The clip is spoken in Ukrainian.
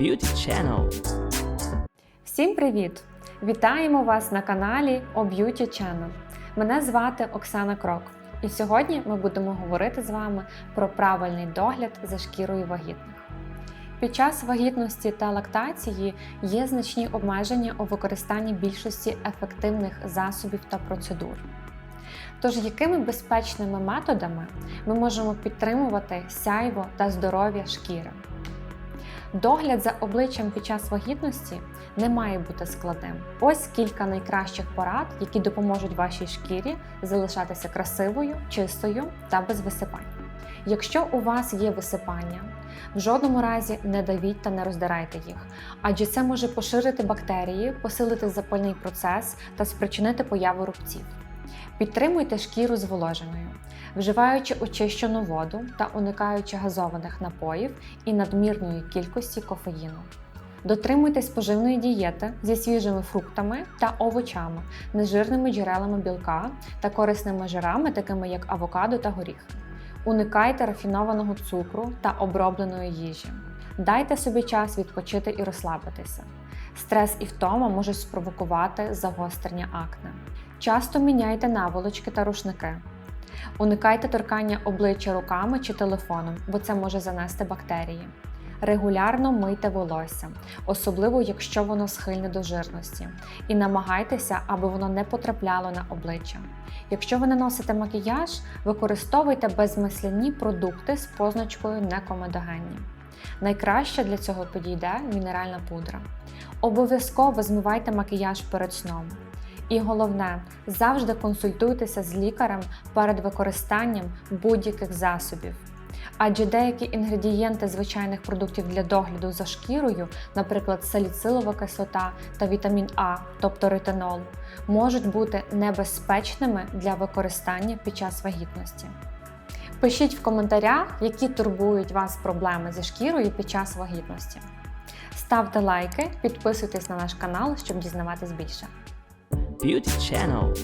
Beauty Channel. Всім привіт! Вітаємо вас на каналі O Beauty Channel. Мене звати Оксана Крок, і сьогодні ми будемо говорити з вами про правильний догляд за шкірою вагітних. Під час вагітності та лактації є значні обмеження у використанні більшості ефективних засобів та процедур. Тож, якими безпечними методами ми можемо підтримувати сяйво та здоров'я шкіри? Догляд за обличчям під час вагітності не має бути складним. Ось кілька найкращих порад, які допоможуть вашій шкірі залишатися красивою, чистою та без висипань. Якщо у вас є висипання, в жодному разі не давіть та не роздирайте їх, адже це може поширити бактерії, посилити запальний процес та спричинити появу рубців. Підтримуйте шкіру зволоженою, вживаючи очищену воду та уникаючи газованих напоїв і надмірної кількості кофеїну. Дотримуйтесь поживної дієти зі свіжими фруктами та овочами, нежирними джерелами білка та корисними жирами, такими як авокадо та горіхи. Уникайте рафінованого цукру та обробленої їжі. Дайте собі час відпочити і розслабитися. Стрес і втома можуть спровокувати загострення акне. Часто міняйте наволочки та рушники. Уникайте торкання обличчя руками чи телефоном, бо це може занести бактерії. Регулярно мийте волосся, особливо якщо воно схильне до жирності, і намагайтеся, аби воно не потрапляло на обличчя. Якщо ви не носите макіяж, використовуйте безмасляні продукти з позначкою некомедогенні. Найкраще для цього підійде мінеральна пудра. Обов'язково змивайте макіяж перед сном. І головне, завжди консультуйтеся з лікарем перед використанням будь-яких засобів. Адже деякі інгредієнти звичайних продуктів для догляду за шкірою, наприклад, саліцилова кислота та вітамін А, тобто ретинол, можуть бути небезпечними для використання під час вагітності. Пишіть в коментарях, які турбують вас проблеми зі шкірою під час вагітності. Ставте лайки, підписуйтесь на наш канал, щоб дізнаватись більше. Beauty Channel.